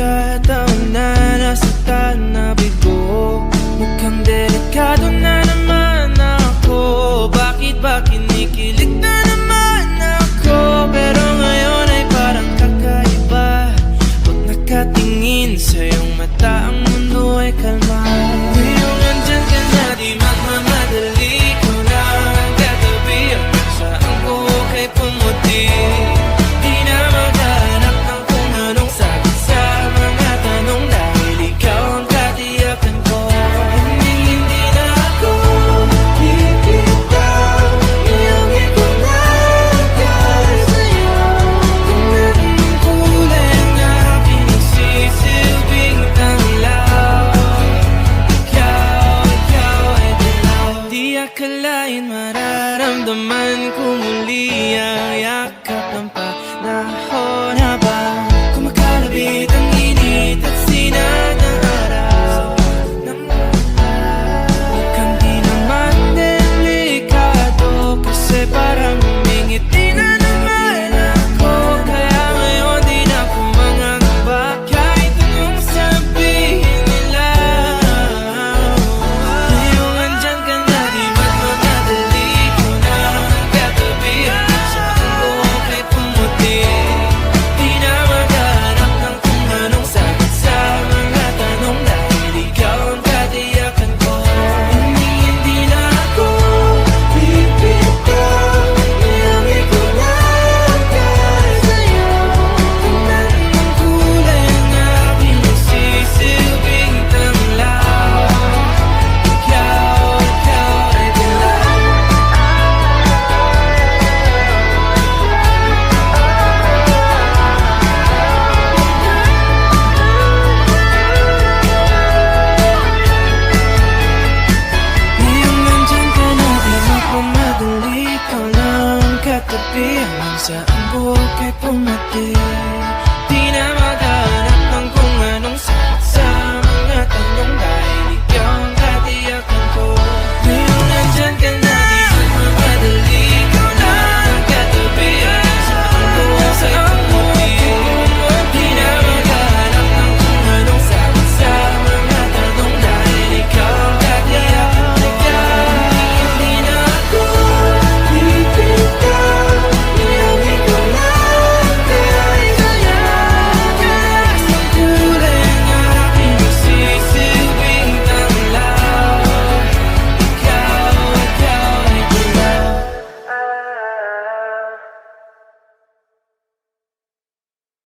got Ngayon mararamdaman ko muli ang yakap ng panahon. Isa ang buhok ay pumati Di na